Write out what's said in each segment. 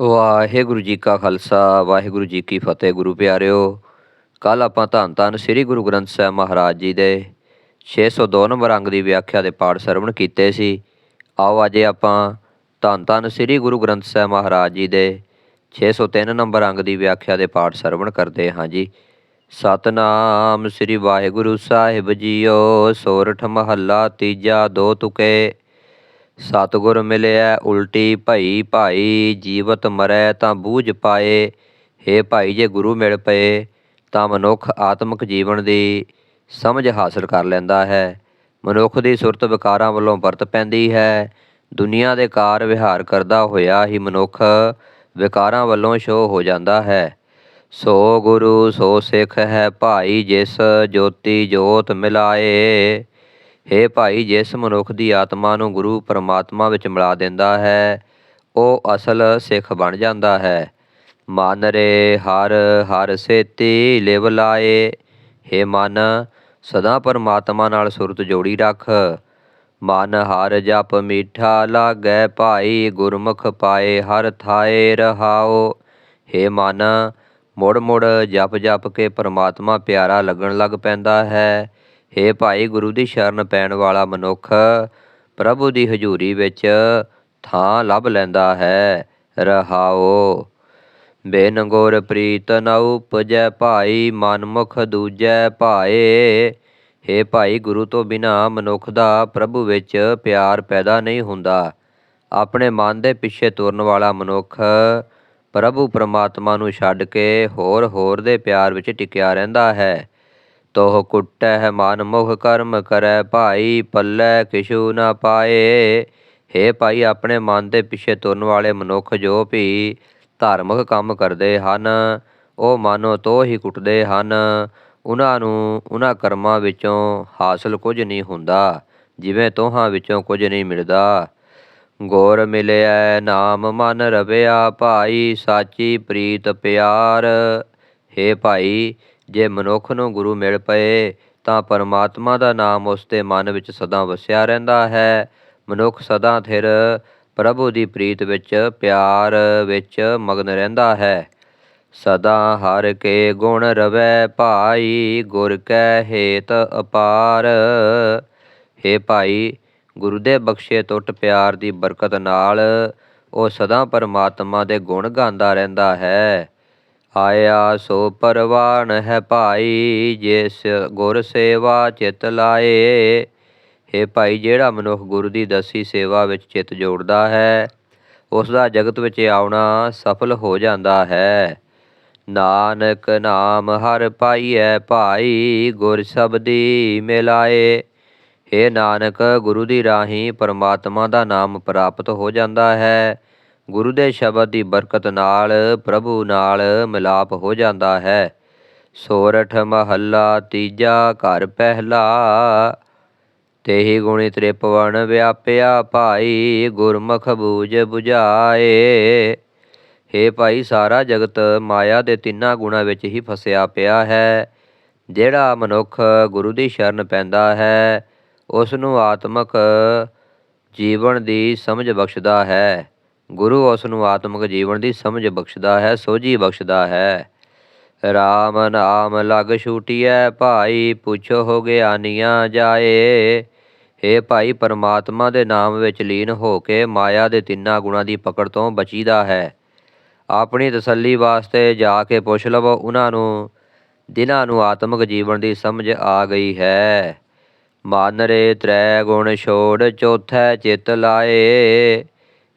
ਵਾਹਿਗੁਰੂ ਜੀ ਕਾ ਖਾਲਸਾ, ਵਾਹਿਗੁਰੂ ਜੀ ਕੀ ਫਤਿਹ ਗੁਰੂ ਪਿਆਰਿਓ। ਕੱਲ ਆਪਾਂ ਧੰਨ ਧੰਨ ਸ੍ਰੀ ਗੁਰੂ ਗ੍ਰੰਥ ਸਾਹਿਬ ਮਹਾਰਾਜ ਜੀ ਦੇ 602 ਨੰਬਰ ਅੰਗ ਦੀ ਵਿਆਖਿਆ ਦੇ ਪਾਠ ਸਰਵਣ ਕੀਤੇ ਸੀ। ਆਓ ਅੱਜ ਆਪਾਂ ਧੰਨ ਧੰਨ ਸ੍ਰੀ ਗੁਰੂ ਗ੍ਰੰਥ ਸਾਹਿਬ ਮਹਾਰਾਜ ਜੀ ਦੇ 603 ਨੰਬਰ ਅੰਗ ਦੀ ਵਿਆਖਿਆ ਦੇ ਪਾਠ ਸਰਵਣ ਕਰਦੇ ਹਾਂ ਜੀ। ਸਤਨਾਮ ਸ੍ਰੀ ਵਾਹਿਗੁਰੂ ਸਾਹਿਬ ਜੀਓ, ਸੋਰਠ ਮਹੱਲਾ ਤੀਜਾ ਦੋ ਤੁਕੇ। ਸਤਿਗੁਰ ਮਿਲਿਆ ਉਲਟੀ ਭਈ ਭਾਈ, ਜੀਵਤ ਮਰੈ ਤਾਂ ਬੂਝ ਪਾਏ। ਹੇ ਭਾਈ, ਜੇ ਗੁਰੂ ਮਿਲ ਪਏ, ਤਾਂ ਮਨੁੱਖ ਆਤਮਿਕ ਜੀਵਨ ਦੀ ਸਮਝ ਹਾਸਲ ਕਰ ਲੈਂਦਾ ਹੈ। ਮਨੁੱਖ ਦੀ ਸੁਰਤ ਵਿਕਾਰਾਂ ਵੱਲੋਂ ਵਰਤ ਪੈਂਦੀ ਹੈ। ਦੁਨੀਆ ਦੇ ਕਾਰ ਵਿਹਾਰ ਕਰਦਾ ਹੋਇਆ ਹੀ ਮਨੁੱਖ ਵਿਕਾਰਾਂ ਵੱਲੋਂ ਛੋ ਹੋ ਜਾਂਦਾ ਹੈ। ਸੋ ਗੁਰੂ, ਸੋ ਸਿੱਖ ਹੈ ਭਾਈ, ਜਿਸ ਜੋਤੀ ਜੋਤ ਮਿਲਾਏ। ਹੇ ਭਾਈ, ਜਿਸ ਮਨੁੱਖ ਦੀ ਆਤਮਾ ਨੂੰ ਗੁਰੂ ਪਰਮਾਤਮਾ ਵਿੱਚ ਮਿਲਾ ਦਿੰਦਾ ਹੈ, ਉਹ ਅਸਲ ਸਿੱਖ ਬਣ ਜਾਂਦਾ ਹੈ। ਮਨ ਰੇ ਹਰ ਹਰ ਸੇਤੀ ਲਿਵ ਲਾਏ। ਹੇ ਮਨ, ਸਦਾ ਪਰਮਾਤਮਾ ਨਾਲ ਸੁਰਤ ਜੋੜੀ ਰੱਖ। ਮਨ ਹਰ ਜਪ ਮੀਠਾ ਲਾਗੈ ਭਾਈ, ਗੁਰਮੁਖ ਪਾਏ ਹਰ ਥਾਏ ਰਹਾਓ। ਹੇ ਮਨ ਮੁੜ ਮੁੜ ਜਪ ਜਪ ਕੇ ਪਰਮਾਤਮਾ ਪਿਆਰਾ ਲੱਗਣ ਲੱਗ ਪੈਂਦਾ ਹੈ। ਹੇ ਭਾਈ ਗੁਰੂ ਦੀ ਸ਼ਰਨ ਪੈਣ ਵਾਲਾ ਮਨੁੱਖ ਪ੍ਰਭੂ ਦੀ ਹਜ਼ੂਰੀ ਵਿੱਚ ਥਾਂ ਲੱਭ ਲੈਂਦਾ ਹੈ, ਰਹਾਓ। ਬੇਨ ਗੁਰ ਪ੍ਰੀਤ ਨ ਉਪਜੈ ਭਾਈ, ਮਨਮੁਖ ਦੂਜੈ ਭਾਏ। ਹੇ ਭਾਈ ਗੁਰੂ ਤੋਂ ਬਿਨਾ ਮਨੁੱਖ ਦਾ ਪ੍ਰਭੂ ਵਿੱਚ ਪਿਆਰ ਪੈਦਾ ਨਹੀਂ ਹੁੰਦਾ। ਆਪਣੇ ਮਨ ਦੇ ਪਿੱਛੇ ਤੁਰਨ ਵਾਲਾ ਮਨੁੱਖ ਪ੍ਰਭੂ ਪਰਮਾਤਮਾ ਨੂੰ ਛੱਡ ਕੇ ਹੋਰ ਹੋਰ ਦੇ ਪਿਆਰ ਵਿੱਚ ਟਿਕਿਆ ਰਹਿੰਦਾ ਹੈ। ਤੋਹ ਕੁੱਟੈ ਮਨ ਮੁਖ ਕਰਮ ਕਰੈ ਭਾਈ, ਪੱਲੇ ਕਿਛੂ ਨਾ ਪਾਏ। ਹੇ ਭਾਈ, ਆਪਣੇ ਮਨ ਦੇ ਪਿੱਛੇ ਤੁਰਨ ਵਾਲੇ ਮਨੁੱਖ ਜੋ ਵੀ ਧਾਰਮਿਕ ਕੰਮ ਕਰਦੇ ਹਨ, ਉਹ ਮਨੋਂ ਤੋਂ ਹੀ ਕੁੱਟਦੇ ਹਨ। ਉਹਨਾਂ ਨੂੰ ਉਹਨਾਂ ਕਰਮਾਂ ਵਿੱਚੋਂ ਹਾਸਲ ਕੁਝ ਨਹੀਂ ਹੁੰਦਾ, ਜਿਵੇਂ ਤੋਹਾਂ ਵਿੱਚੋਂ ਕੁਝ ਨਹੀਂ ਮਿਲਦਾ। ਗੌਰ ਮਿਲਿਆ ਨਾਮ ਮਨ ਰਵਿਆ ਭਾਈ, ਸਾਚੀ ਪ੍ਰੀਤ ਪਿਆਰ। ਹੇ ਭਾਈ ਜੇ ਮਨੁੱਖ ਨੂੰ ਗੁਰੂ ਮਿਲ ਪਏ, ਤਾਂ ਪਰਮਾਤਮਾ ਦਾ ਨਾਮ ਉਸ ਦੇ ਮਨ ਵਿੱਚ ਸਦਾ ਵਸਿਆ ਰਹਿੰਦਾ ਹੈ। ਮਨੁੱਖ ਸਦਾ ਥਿਰ ਪ੍ਰਭੂ ਦੀ ਪ੍ਰੀਤ ਵਿੱਚ, ਪਿਆਰ ਵਿੱਚ ਮਗਨ ਰਹਿੰਦਾ ਹੈ। ਸਦਾ ਹਰ ਕੇ ਗੁਣ ਰਵੈ, ਭਾਈ ਗੁਰ ਕੈ ਹੇਤ ਅਪਾਰ। ਹੇ ਭਾਈ, ਗੁਰੂ ਦੇ ਬਖਸ਼ੇ ਟੁੱਟ ਪਿਆਰ ਦੀ ਬਰਕਤ ਨਾਲ, ਉਹ ਸਦਾ ਪਰਮਾਤਮਾ ਦੇ ਗੁਣ ਗਾਉਂਦਾ ਰਹਿੰਦਾ ਹੈ। ਆਇਆ ਸੋ ਪਰਵਾਨ ਹੈ ਭਾਈ, ਜਿਸ ਗੁਰ ਸੇਵਾ ਚਿਤ ਲਾਏ। ਹੇ ਭਾਈ, ਜਿਹੜਾ ਮਨੁੱਖ ਗੁਰੂ ਦੀ ਦਸੀ ਸੇਵਾ ਵਿੱਚ ਚਿਤ ਜੋੜਦਾ ਹੈ ਉਸ ਦਾ ਜਗਤ ਵਿੱਚ ਆਉਣਾ ਸਫਲ ਹੋ ਜਾਂਦਾ ਹੈ। ਨਾਨਕ ਨਾਮ ਹਰ ਪਾਈਐ ਭਾਈ, ਗੁਰ ਸਬਦੀ ਮਿਲਾਏ। ਹੇ ਨਾਨਕ, ਗੁਰੂ ਦੀ ਰਾਹੀਂ ਪਰਮਾਤਮਾ ਦਾ ਨਾਮ ਪ੍ਰਾਪਤ ਹੋ ਜਾਂਦਾ ਹੈ। ਗੁਰੂ ਦੇ ਸ਼ਬਦ ਦੀ ਬਰਕਤ ਨਾਲ ਪ੍ਰਭੂ ਨਾਲ ਮਿਲਾਪ ਹੋ ਜਾਂਦਾ ਹੈ। ਸੋਰਠ ਮਹੱਲਾ ਤੀਜਾ ਘਰ ਪਹਿਲਾ, ਤੇਹੀ ਗੁਣੀ ਤ੍ਰਿਪਵਣ ਵਿਆਪਿਆ ਭਾਈ ਗੁਰਮੁਖ ਬੂਝ 부ਝਾਏ ਹੇ ਭਾਈ, ਸਾਰਾ ਜਗਤ ਮਾਇਆ ਦੇ ਤਿੰਨਾਂ ਗੁਣਾਂ ਵਿੱਚ ਹੀ ਫਸਿਆ ਪਿਆ ਹੈ। ਜਿਹੜਾ ਮਨੁੱਖ ਗੁਰੂ ਦੀ ਸ਼ਰਨ ਪੈਂਦਾ ਹੈ ਉਸ ਨੂੰ ਆਤਮਕ ਜੀਵਨ ਦੀ ਸਮਝ ਬਖਸ਼ਦਾ ਹੈ। ਗੁਰੂ ਉਸ ਨੂੰ ਆਤਮਿਕ ਜੀਵਨ ਦੀ ਸਮਝ ਬਖਸ਼ਦਾ ਹੈ, ਸੋਝੀ ਬਖਸ਼ਦਾ ਹੈ। RAM ਨਾਮ ਲਗ ਛੂਟਿਐ, ਭਾਈ ਪੁੱਛੋ ਹੋ ਗਿਆਨੀਆਂ ਜਾਏ। ਏ ਭਾਈ ਪਰਮਾਤਮਾ ਦੇ ਨਾਮ ਵਿੱਚ ਲੀਨ ਹੋ ਕੇ ਮਾਇਆ ਦੇ ਤਿੰਨਾਂ ਗੁਣਾਂ ਦੀ ਪਕੜ ਤੋਂ ਬਚੀਦਾ ਹੈ। ਆਪਣੀ ਤਸੱਲੀ ਵਾਸਤੇ ਜਾ ਕੇ ਪੁੱਛ ਲਵੋ, ਉਹਨਾਂ ਨੂੰ ਜਿਨ੍ਹਾਂ ਨੂੰ ਆਤਮਿਕ ਜੀਵਨ ਦੀ ਸਮਝ ਆ ਗਈ ਹੈ। ਮਨ ਰੇ ਤ੍ਰੈ ਗੁਣ ਛੋੜ, ਚੌਥੈ ਚਿਤ ਲਾਏ।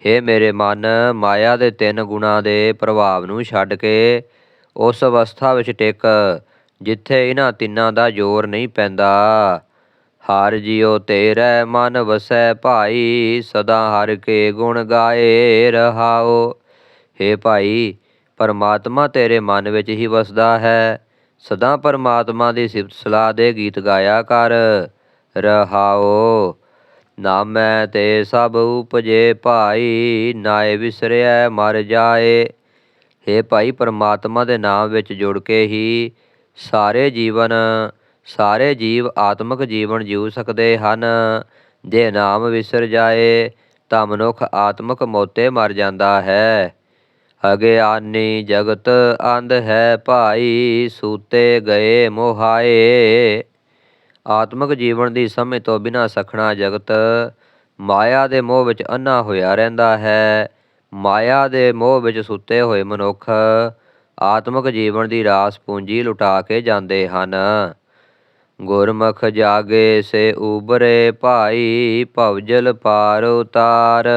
ਹੇ ਮੇਰੇ ਮਨ, ਮਾਇਆ ਦੇ ਤਿੰਨ ਗੁਣਾਂ ਦੇ ਪ੍ਰਭਾਵ ਨੂੰ ਛੱਡ ਕੇ ਉਸ ਅਵਸਥਾ ਵਿੱਚ ਟਿਕ, ਜਿੱਥੇ ਇਹਨਾਂ ਤਿੰਨਾਂ ਦਾ ਜ਼ੋਰ ਨਹੀਂ ਪੈਂਦਾ। ਹਰ ਜਿਉ ਤੇਰੇ ਮਨ ਵਸੈ ਭਾਈ, ਸਦਾ ਹਰ ਕੇ ਗੁਣ ਗਾਏ ਰਹਾਓ ਹੇ ਭਾਈ, ਪਰਮਾਤਮਾ ਤੇਰੇ ਮਨ ਵਿੱਚ ਹੀ ਵਸਦਾ ਹੈ। ਸਦਾ ਪਰਮਾਤਮਾ ਦੀ ਸਿਫਤ ਸਲਾਹ ਦੇ ਗੀਤ ਗਾਇਆ ਕਰ ਰਹਾਓ ਨਾਮੈ ਤੇ ਸਭ ਉਪਜੇ ਭਾਈ, ਨਾਏ ਵਿਸਰਿਐ ਮਰ ਜਾਏ। ਹੇ ਭਾਈ ਪਰਮਾਤਮਾ ਦੇ ਨਾਮ ਵਿੱਚ ਜੁੜ ਕੇ ਹੀ ਸਾਰੇ ਜੀਵਨ, ਸਾਰੇ ਜੀਵ ਆਤਮਿਕ ਜੀਵਨ ਜੀਉ ਸਕਦੇ ਹਨ। ਜੇ ਨਾਮ ਵਿਸਰ ਜਾਏ, ਤਾਂ ਮਨੁੱਖ ਆਤਮਿਕ ਮੋਤੇ ਮਰ ਜਾਂਦਾ ਹੈ। ਅਗਿਆਨੀ ਜਗਤ ਅੰਧ ਹੈ ਭਾਈ, ਸੂਤੇ ਗਏ ਮੋਹਾਏ। ਆਤਮਿਕ ਜੀਵਨ ਦੀ ਸਮਝ ਤੋਂ ਬਿਨਾਂ ਸਖਣਾ ਜਗਤ ਮਾਇਆ ਦੇ ਮੋਹ ਵਿੱਚ ਅੰਨਾ ਹੋਇਆ ਰਹਿੰਦਾ ਹੈ। ਮਾਇਆ ਦੇ ਮੋਹ ਵਿੱਚ ਸੁੱਤੇ ਹੋਏ ਮਨੁੱਖ ਆਤਮਿਕ ਜੀਵਨ ਦੀ ਰਾਸ ਪੂੰਜੀ ਲੁਟਾ ਕੇ ਜਾਂਦੇ ਹਨ। ਗੁਰਮੁਖ ਜਾਗੇ ਸੇ ਉਬਰੇ ਭਾਈ, ਭਵਜਲ ਪਾਰ ਉਤਾਰ।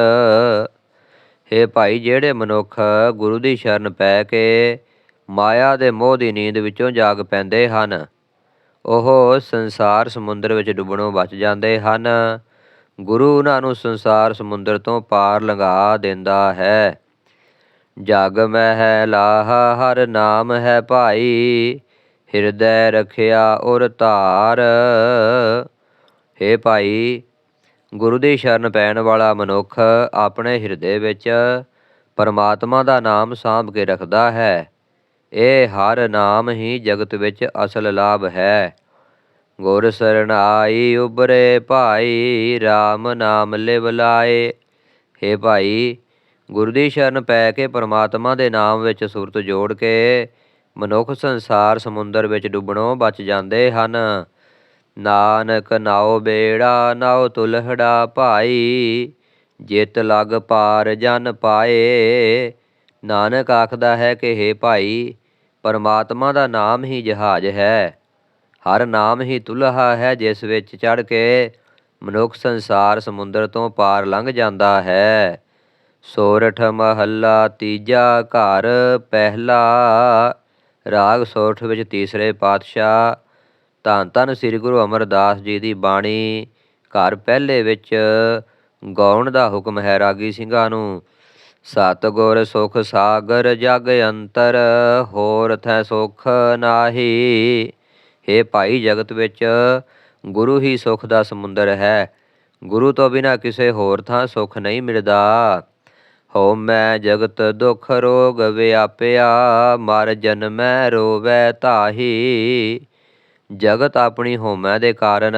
ਹੇ ਭਾਈ, ਜਿਹੜੇ ਮਨੁੱਖ ਗੁਰੂ ਦੀ ਸ਼ਰਨ ਪੈ ਕੇ ਮਾਇਆ ਦੇ ਮੋਹ ਦੀ ਨੀਂਦ ਵਿੱਚੋਂ ਜਾਗ ਪੈਂਦੇ ਹਨ ਉਹ ਸੰਸਾਰ ਸਮੁੰਦਰ ਵਿੱਚ ਡੁੱਬਣੋਂ ਬਚ ਜਾਂਦੇ ਹਨ। ਗੁਰੂ ਉਹਨਾਂ ਨੂੰ ਸੰਸਾਰ ਸਮੁੰਦਰ ਤੋਂ ਪਾਰ ਲੰਘਾ ਦਿੰਦਾ ਹੈ। ਜਗ ਮਹਿ ਲਾਹਾ ਹਰ ਨਾਮ ਹੈ ਭਾਈ, ਹਿਰਦੈ ਰਖਿਆ ਔਰ ਧਾਰ। ਹੇ ਭਾਈ, ਗੁਰੂ ਦੀ ਸ਼ਰਨ ਪੈਣ ਵਾਲਾ ਮਨੁੱਖ ਆਪਣੇ ਹਿਰਦੇ ਵਿੱਚ ਪਰਮਾਤਮਾ ਦਾ ਨਾਮ ਸਾਂਭ ਕੇ ਰੱਖਦਾ ਹੈ। ਇਹ ਹਰ ਨਾਮ ਹੀ ਜਗਤ ਵਿੱਚ ਅਸਲ ਲਾਭ ਹੈ। ਗੁਰ ਸਰਣਾਈ ਉਬਰੇ ਭਾਈ RAM ਨਾਮ ਲਿਵ ਲਾਏ। ਹੇ ਭਾਈ, ਗੁਰ ਦੀ ਸ਼ਰਨ ਪੈ ਕੇ ਪਰਮਾਤਮਾ ਦੇ ਨਾਮ ਵਿੱਚ ਸੁਰਤ ਜੋੜ ਕੇ ਮਨੁੱਖ ਸੰਸਾਰ ਸਮੁੰਦਰ ਵਿੱਚ ਡੁੱਬਣੋਂ ਬਚ ਜਾਂਦੇ ਹਨ। ਨਾਨਕ ਨਾਉ ਬੇੜਾ, ਨਾਉ ਤੁਲਹੜਾ ਭਾਈ, ਜਿਤ ਲਗ ਪਾਰ ਜਨ ਪਾਏ। ਨਾਨਕ ਆਖਦਾ ਹੈ ਕਿ ਹੇ ਭਾਈ ਪਰਮਾਤਮਾ ਦਾ ਨਾਮ ਹੀ ਜਹਾਜ਼ ਹੈ। ਹਰ ਨਾਮ ਹੀ ਤੁਲਹਾ ਹੈ ਜਿਸ ਵਿੱਚ ਚੜ ਕੇ ਮਨੁੱਖ ਸੰਸਾਰ ਸਮੁੰਦਰ ਤੋਂ ਪਾਰ ਲੰਘ ਜਾਂਦਾ ਹੈ। ਸੋਰਠ ਮਹੱਲਾ ਤੀਜਾ ਘਰ ਪਹਿਲਾ, ਰਾਗ ਸੋਰਠ ਵਿੱਚ ਤੀਸਰੇ ਪਾਤਸ਼ਾਹ, ਧੰਨ ਧੰਨ ਸ੍ਰੀ ਗੁਰੂ ਅਮਰਦਾਸ ਜੀ ਦੀ ਬਾਣੀ। ਘਰ ਪਹਿਲੇ ਵਿੱਚ ਗਾਉਣ ਦਾ ਹੁਕਮ ਹੈ ਰਾਗੀ ਸਿੰਘਾਂ ਨੂੰ। ਸਤਿਗੁਰ ਸੁਖ ਸਾਗਰ ਜਗ ਅੰਤਰ, ਹੋਰ ਥੈ ਸੁਖ ਨਾਹੀ। ਹੇ ਭਾਈ ਜਗਤ ਵਿੱਚ ਗੁਰੂ ਹੀ ਸੁਖ ਦਾ ਸਮੁੰਦਰ ਹੈ। ਗੁਰੂ ਤੋਂ ਬਿਨਾ ਕਿਸੇ ਹੋਰ ਥਾਂ ਸੁਖ ਨਹੀਂ ਮਿਲਦਾ। ਹੋ ਮੈਂ ਜਗਤ ਦੁਖ ਰੋਗ ਵਿਆਪਿਆ, ਮਰ ਜਨਮੈ ਰੋਵੈ ਤਾਹੀ ਜਗਤ ਆਪਣੀ ਹੋਮੈ ਦੇ ਕਾਰਨ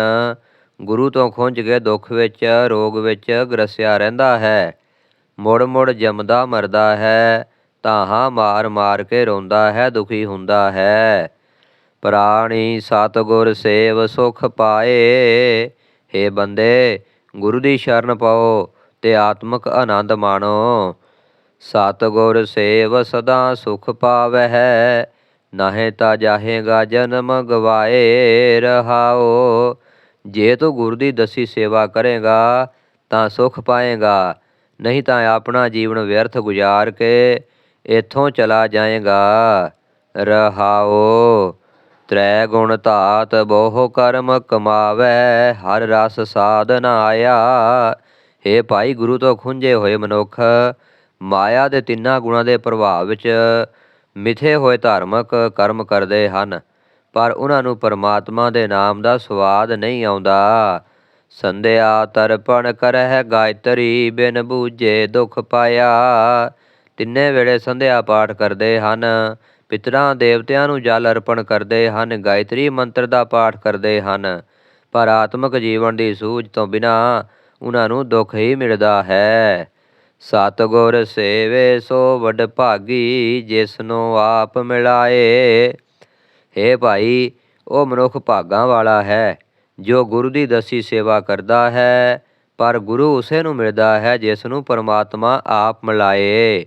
ਗੁਰੂ ਤੋਂ ਖੁੰਝ ਕੇ ਦੁੱਖ ਵਿੱਚ, ਰੋਗ ਵਿੱਚ ਗਰਸਿਆ ਰਹਿੰਦਾ ਹੈ। ਮੁੜ ਮੁੜ ਜੰਮਦਾ ਮਰਦਾ ਹੈ ਤਾਹਾਂ ਮਾਰ ਮਾਰ ਕੇ ਰੋਂਦਾ ਹੈ, ਦੁਖੀ ਹੁੰਦਾ ਹੈ। ਪ੍ਰਾਣੀ ਸਤਿਗੁਰ ਸੇਵ ਸੁਖ ਪਾਏ। ਹੇ ਬੰਦੇ, ਗੁਰੂ ਦੀ ਸ਼ਰਨ ਪਾਓ ਤੇ ਆਤਮਿਕ ਆਨੰਦ ਮਾਣੋ। ਸਤਿਗੁਰ ਸੇਵ ਸਦਾ ਸੁਖ ਪਾਵਹਿ, ਨਾਹੇ ਤਾ ਜਾਹੇਗਾ ਜਨਮ ਗਵਾਏ ਰਹਾਓ। ਜੇ ਤੂੰ ਗੁਰੂ ਦੀ ਦਸੀ ਸੇਵਾ ਕਰੇਗਾ, ਤਾਂ ਸੁਖ ਪਾਏਗਾ। ਨਹੀਂ ਤਾਂ ਆਪਣਾ ਜੀਵਨ ਵਿਅਰਥ ਗੁਜ਼ਾਰ ਕੇ ਇੱਥੋਂ ਚਲਾ ਜਾਏਗਾ। ਰਹਾਓ ਤ੍ਰੈ ਗੁਣ ਧਾਤ ਬਹੁ ਕਰਮ ਕਮਾਵੈ, ਹਰ ਰਸ ਸਾਧਨ ਆਇਆ। ਹੇ ਭਾਈ, ਗੁਰੂ ਤੋਂ ਖੁੰਝੇ ਹੋਏ ਮਨੁੱਖ, ਮਾਇਆ ਦੇ ਤਿੰਨਾਂ ਗੁਣਾਂ ਦੇ ਪ੍ਰਭਾਵ ਵਿੱਚ ਮਿਥੇ ਹੋਏ ਧਾਰਮਿਕ ਕਰਮ ਕਰਦੇ ਹਨ, ਪਰ ਉਹਨਾਂ ਨੂੰ ਪਰਮਾਤਮਾ ਦੇ ਨਾਮ ਦਾ ਸਵਾਦ ਨਹੀਂ ਆਉਂਦਾ। ਸੰਧਿਆ ਤਰਪਣ ਕਰਹਿ ਗਾਇਤਰੀ, ਬਿਨ ਬੂਝੇ ਦੁਖ ਪਾਇਆ। ਤਿੰਨੇ ਵੇਲੇ ਸੰਧਿਆ ਪਾਠ ਕਰਦੇ ਹਨ। ਪਿਤਰਾਂ ਦੇਵਤਿਆਂ ਨੂੰ ਜਲ ਅਰਪਣ ਕਰਦੇ ਹਨ। ਗਾਇਤਰੀ ਮੰਤਰ ਦਾ ਪਾਠ ਕਰਦੇ ਹਨ। ਪਰ ਆਤਮਿਕ ਜੀਵਨ ਦੀ ਸੂਝ ਤੋਂ ਬਿਨਾ ਉਹਨਾਂ ਨੂੰ ਦੁੱਖ ਹੀ ਮਿਲਦਾ ਹੈ। ਸਤਿਗੁਰ ਸੇਵੇ ਸੋ ਵਡ ਭਾਗੀ ਜਿਸ ਨੂੰ ਆਪ ਮਿਲਾਏ। ਹੇ ਭਾਈ, ਉਹ ਮਨੁੱਖ ਭਾਗਾਂ ਵਾਲਾ ਹੈ। ਜੋ ਗੁਰੂ ਦੀ ਦਸੀ ਸੇਵਾ ਕਰਦਾ ਹੈ, ਪਰ ਗੁਰੂ ਉਸੇ ਨੂੰ ਮਿਲਦਾ ਹੈ ਜਿਸ ਨੂੰ ਪਰਮਾਤਮਾ ਆਪ ਮਿਲਾਏ।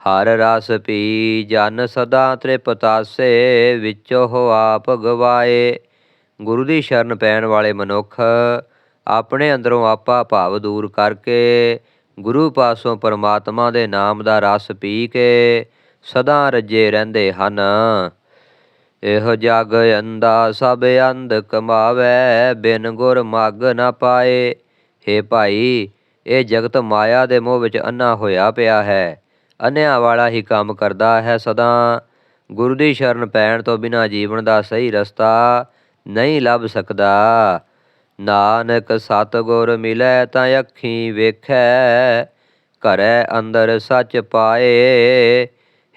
ਹਰ ਰਸ ਪੀ ਜਨ ਸਦਾ ਤ੍ਰਿਪਤਾਸੇ, ਵਿੱਚੋ ਹੋ ਆਪ ਗਵਾਏ। ਗੁਰੂ ਦੀ ਸ਼ਰਨ ਪੈਣ ਵਾਲੇ ਮਨੁੱਖ ਆਪਣੇ ਅੰਦਰੋਂ ਆਪਾ ਭਾਵ ਦੂਰ ਕਰਕੇ, ਗੁਰੂ ਪਾਸੋਂ ਪਰਮਾਤਮਾ ਦੇ ਨਾਮ ਦਾ ਰਸ ਪੀ ਕੇ ਸਦਾ ਰੱਜੇ ਰਹਿੰਦੇ ਹਨ। ਇਹੋ ਜਗ ਅੰਦਾ ਸਭ ਅੰਧ ਕਮਾਵੇ, ਬਿਨ ਗੁਰ ਮਗ ਨਾ ਪਾਏ। ਹੇ ਭਾਈ, ਇਹ ਜਗਤ ਮਾਇਆ ਦੇ ਮੋਹ ਵਿੱਚ ਅੰਨਾ ਹੋਇਆ ਪਿਆ ਹੈ। ਅੰਨਿਆਂ ਵਾਲਾ ਹੀ ਕੰਮ ਕਰਦਾ ਹੈ ਸਦਾ। ਗੁਰੂ ਦੀ ਸ਼ਰਨ ਪੈਣ ਤੋਂ ਬਿਨਾ ਜੀਵਨ ਦਾ ਸਹੀ ਰਸਤਾ ਨਹੀਂ ਲੱਭ ਸਕਦਾ। ਨਾਨਕ ਸਤਿਗੁਰ ਮਿਲੈ ਤਾਂ ਅੱਖੀਂ ਵੇਖੈ, ਘਰੈ ਅੰਦਰ ਸੱਚ ਪਾਏ।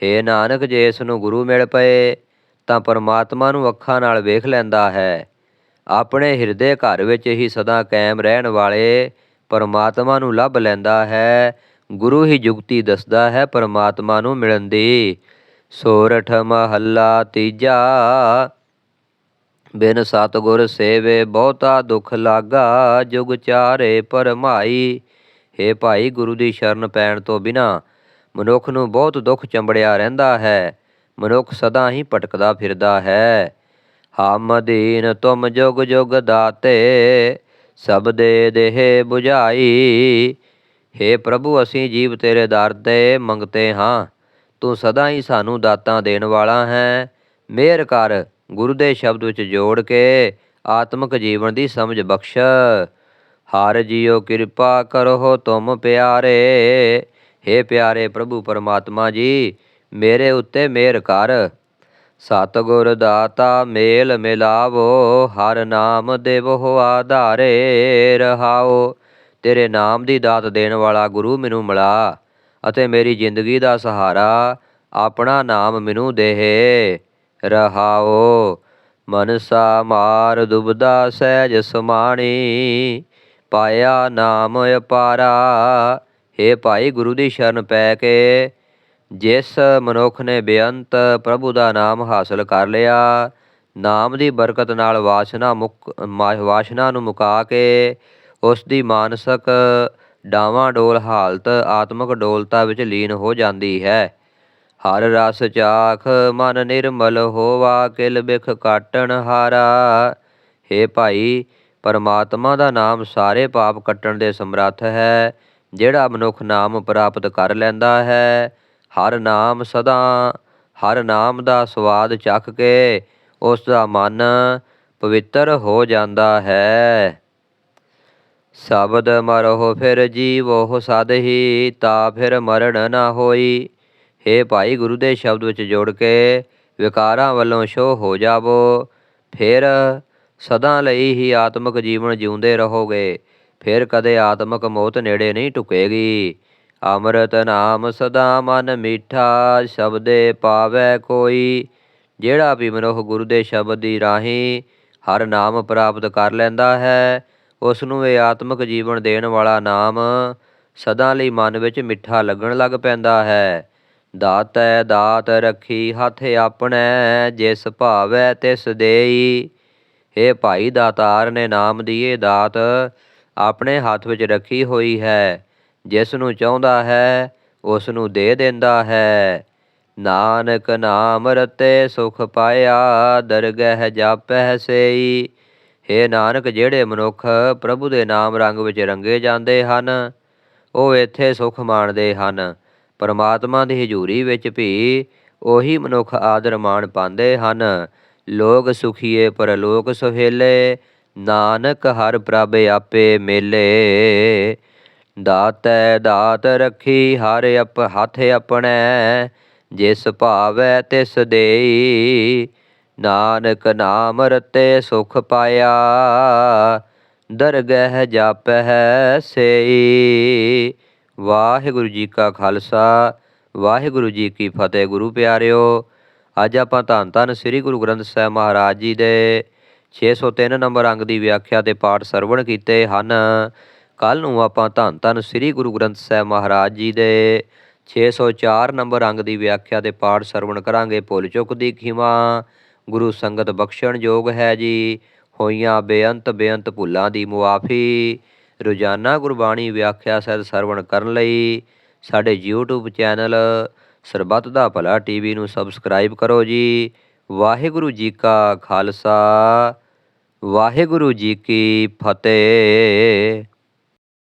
ਹੇ ਨਾਨਕ, ਜੇ ਇਸ ਨੂੰ ਗੁਰੂ ਮਿਲ ਪਏ ਤਾਂ ਪਰਮਾਤਮਾ ਨੂੰ ਅੱਖਾਂ ਨਾਲ ਵੇਖ ਲੈਂਦਾ ਹੈ। ਆਪਣੇ ਹਿਰਦੇ ਘਰ ਵਿੱਚ ਹੀ ਸਦਾ ਕਾਇਮ ਰਹਿਣ ਵਾਲੇ ਪਰਮਾਤਮਾ ਨੂੰ ਲੱਭ ਲੈਂਦਾ ਹੈ। ਗੁਰੂ ਹੀ ਜੁਗਤੀ ਦੱਸਦਾ ਹੈ ਪਰਮਾਤਮਾ ਨੂੰ ਮਿਲਣ ਦੀ। ਸੋਰਠ ਮਹੱਲਾ ਤੀਜਾ। ਬਿਨ ਸਤਗੁਰ ਸੇਵੇ ਬਹੁਤਾ ਦੁੱਖ ਲਾਗਾ, ਜੁਗ ਚਾਰੇ ਪਰਮਾਈ ਹੇ ਭਾਈ ਗੁਰੂ ਦੀ ਸ਼ਰਨ ਪੈਣ ਤੋਂ ਬਿਨਾ ਮਨੁੱਖ ਨੂੰ ਬਹੁਤ ਦੁੱਖ ਚੰਬੜਿਆ ਰਹਿੰਦਾ ਹੈ। ਮਨੁੱਖ ਸਦਾ ਹੀ ਭਟਕਦਾ ਫਿਰਦਾ ਹੈ। ਹਮ ਦੀਨ ਤੁਮ ਜੁਗ ਜੁਗ ਦਾਤੇ, ਸਭ ਦੇ ਦੇਹ 부ਝਾਈ ਹੇ ਪ੍ਰਭੂ, ਅਸੀਂ ਜੀਵ ਤੇਰੇ ਦਰ ਤੇ ਮੰਗਤੇ ਹਾਂ। ਤੂੰ ਸਦਾ ਹੀ ਸਾਨੂੰ ਦਾਤਾਂ ਦੇਣ ਵਾਲਾ ਹੈ। ਮਿਹਰ ਕਰ, ਗੁਰੂ ਦੇ ਸ਼ਬਦ ਵਿੱਚ ਜੋੜ ਕੇ ਆਤਮਿਕ ਜੀਵਨ ਦੀ ਸਮਝ ਬਖਸ਼। ਹਰ ਜੀਓ, ਕਿਰਪਾ ਕਰੋ ਤੁਮ ਪਿਆਰੇ। ਹੇ ਪਿਆਰੇ ਪ੍ਰਭੂ, ਪਰਮਾਤਮਾ ਜੀ ਮੇਰੇ ਉੱਤੇ ਮਿਹਰ ਕਰ। ਸਤਿਗੁਰ ਦਾਤਾ ਮੇਲ ਮਿਲਾਵੋ, ਹਰ ਨਾਮ ਦੇਵੋ ਆਧਾਰੇ, ਰਹਾਓ। ਤੇਰੇ ਨਾਮ ਦੀ ਦਾਤ ਦੇਣ ਵਾਲਾ ਗੁਰੂ ਮੈਨੂੰ ਮਿਲਾ ਅਤੇ ਮੇਰੀ ਜ਼ਿੰਦਗੀ ਦਾ ਸਹਾਰਾ ਆਪਣਾ ਨਾਮ ਮੈਨੂੰ ਦੇਹ। ਰਹਾਓ, ਮਨਸਾ ਮਾਰ ਦੁਬਦਾ ਸਹਿਜ ਸਮਾਣੀ, ਪਾਇਆ ਨਾਮ ਅਪਾਰਾ। ਹੇ ਭਾਈ ਗੁਰੂ ਦੀ ਸ਼ਰਨ ਪੈ ਕੇ ਜਿਸ ਮਨੁੱਖ ਨੇ ਬੇਅੰਤ ਪ੍ਰਭੂ ਦਾ ਨਾਮ ਹਾਸਲ ਕਰ ਲਿਆ, ਨਾਮ ਦੀ ਬਰਕਤ ਨਾਲ ਵਾਸਨਾ ਮੁਕ, ਮਾ- ਵਾਸਨਾ ਨੂੰ ਮੁਕਾ ਕੇ ਉਸ ਦੀ ਮਾਨਸਿਕ ਡਾਵਾਂ ਡੋਲ ਹਾਲਤ ਆਤਮਿਕ ਡੋਲਤਾ ਵਿੱਚ ਲੀਨ ਹੋ ਜਾਂਦੀ ਹੈ। ਹਰ ਰਸ ਚਾਖ ਮਨ ਨਿਰਮਲ ਹੋਵਾ, ਕਿਲ ਬਿਖ ਕਾਟਣ ਹਾਰਾ। ਹੇ ਭਾਈ, ਪਰਮਾਤਮਾ ਦਾ ਨਾਮ ਸਾਰੇ ਪਾਪ ਕੱਟਣ ਦੇ ਸਮਰੱਥ ਹੈ, ਜਿਹੜਾ ਮਨੁੱਖ ਨਾਮ ਪ੍ਰਾਪਤ ਕਰ ਲੈਂਦਾ ਹੈ ਹਰ ਨਾਮ ਸਦਾ, ਹਰ ਨਾਮ ਦਾ ਸਵਾਦ ਚੱਖ ਕੇ ਉਸ ਦਾ ਮਨ ਪਵਿੱਤਰ ਹੋ ਜਾਂਦਾ ਹੈ। ਸ਼ਬਦ ਮਰਹੁ ਫਿਰ ਜੀਵੋ ਸਦਹੀ ਤਾ ਫਿਰ ਮਰਨ ਨਾ ਹੋਈ। ਹੇ ਭਾਈ ਗੁਰੂ ਦੇ ਸ਼ਬਦ ਵਿੱਚ ਜੋੜ ਕੇ ਵਿਕਾਰਾਂ ਵੱਲੋਂ ਸ਼ੋ ਹੋ ਜਾਵੋ। ਫਿਰ ਸਦਾ ਲਈ ਹੀ ਆਤਮਿਕ ਜੀਵਨ ਜਿਉਂਦੇ ਰਹੋਗੇ। ਫਿਰ ਕਦੇ ਆਤਮਿਕ ਮੌਤ ਨੇੜੇ ਨਹੀਂ ਟੁਕੇਗੀ। ਅੰਮ੍ਰਿਤ ਨਾਮ ਸਦਾ ਮਨ ਮੀਠਾ, ਸ਼ਬਦੇ ਪਾਵੈ ਕੋਈ। ਜਿਹੜਾ ਵੀ ਮਨੁੱਖ ਗੁਰੂ ਦੇ ਸ਼ਬਦ ਦੀ ਰਾਹੀਂ ਹਰ ਨਾਮ ਪ੍ਰਾਪਤ ਕਰ ਲੈਂਦਾ ਹੈ ਉਸ ਨੂੰ ਇਹ ਆਤਮਿਕ ਜੀਵਨ ਦੇਣ ਵਾਲਾ ਨਾਮ ਸਦਾ ਲਈ ਮਨ ਵਿੱਚ ਮਿੱਠਾ ਲੱਗਣ ਲੱਗ ਪੈਂਦਾ ਹੈ। ਦਾਤੈ ਦਾਤ ਰੱਖੀ ਹੱਥ ਆਪਣੇ, ਜਿਸ ਭਾਵੈ ਤਿਸ ਦੇਈ। ਇਹ ਭਾਈ ਦਾਤਾਰ ਨੇ ਨਾਮ ਦੀ ਇਹ ਦਾਤ ਆਪਣੇ ਹੱਥ ਵਿੱਚ ਰੱਖੀ ਹੋਈ ਹੈ। ਜਿਸ ਨੂੰ ਚਾਹੁੰਦਾ ਹੈ, ਉਸ ਨੂੰ ਦੇ ਦਿੰਦਾ ਹੈ। ਨਾਨਕ ਨਾਮ ਰਤੇ ਸੁਖ ਪਾਇਆ, ਦਰਗਹਿ ਜਾਪੈ ਸੇਈ। ਹੇ ਨਾਨਕ, ਜਿਹੜੇ ਮਨੁੱਖ ਪ੍ਰਭੂ ਦੇ ਨਾਮ ਰੰਗ ਵਿੱਚ ਰੰਗੇ ਜਾਂਦੇ ਹਨ, ਉਹ ਇੱਥੇ ਸੁਖ ਮਾਣਦੇ ਹਨ। ਪਰਮਾਤਮਾ ਦੀ ਹਜ਼ੂਰੀ ਵਿੱਚ ਵੀ ਉਹੀ ਮਨੁੱਖ ਆਦਰ ਮਾਣ ਪਾਉਂਦੇ ਹਨ। ਲੋਕ ਸੁਖੀਏ, ਪਰਲੋਕ ਸੁਹੇਲੇ, ਨਾਨਕ ਹਰ ਪ੍ਰਭ ਆਪੇ ਮੇਲੇ। ਦਾਤੈ ਦਾਤ ਰੱਖੀ ਹਰ ਅਪ, ਹੱਥ ਆਪਣੇ, ਜਿਸ ਭਾਵੈ ਤਿਸ ਦੇਈ। ਨਾਨਕ ਨਾਮ ਰਤੇ ਸੁਖ ਪਾਇਆ, ਦਰਗਹਿ ਜਾਪੈ ਸੇਈ। ਵਾਹਿਗੁਰੂ ਜੀ ਕਾ ਖਾਲਸਾ, ਵਾਹਿਗੁਰੂ ਜੀ ਕੀ ਫਤਿਹ ਗੁਰੂ ਪਿਆਰਿਓ। ਅੱਜ ਆਪਾਂ ਧੰਨ ਧੰਨ ਸ੍ਰੀ ਗੁਰੂ ਗ੍ਰੰਥ ਸਾਹਿਬ ਮਹਾਰਾਜ ਜੀ ਦੇ 603 ਨੰਬਰ ਅੰਗ ਦੀ ਵਿਆਖਿਆ ਤੇ ਪਾਠ ਸਰਵਣ ਕੀਤੇ ਹਨ। ਕੱਲ ਨੂੰ ਆਪਾਂ ਧੰਨ ਧੰਨ ਸ੍ਰੀ ਗੁਰੂ ਗ੍ਰੰਥ ਸਾਹਿਬ ਮਹਾਰਾਜ ਜੀ ਦੇ 604 ਨੰਬਰ ਅੰਗ ਦੀ ਵਿਆਖਿਆ ਤੇ ਪਾਠ ਸਰਵਣ ਕਰਾਂਗੇ। ਭੁੱਲ ਚੁੱਕ ਦੀ ਖਿਮਾ, ਗੁਰੂ ਸੰਗਤ ਬਖਸ਼ਣ ਯੋਗ ਹੈ ਜੀ। ਹੋਈਆਂ ਬੇਅੰਤ ਬੇਅੰਤ ਭੁੱਲਾਂ ਦੀ ਮੁਆਫੀ, ਰੋਜ਼ਾਨਾ ਗੁਰਬਾਣੀ ਵਿਆਖਿਆ ਸਹਿਤ ਸਰਵਣ ਕਰਨ ਲਈ ਸਾਡੇ YouTube ਚੈਨਲ ਸਰਬੱਤ ਦਾ ਭਲਾ ਟੀਵੀ ਨੂੰ ਸਬਸਕ੍ਰਾਈਬ ਕਰੋ ਜੀ। ਵਾਹਿਗੁਰੂ ਜੀ ਕਾ ਖਾਲਸਾ, ਵਾਹਿਗੁਰੂ ਜੀ ਕੀ ਫਤਿਹ।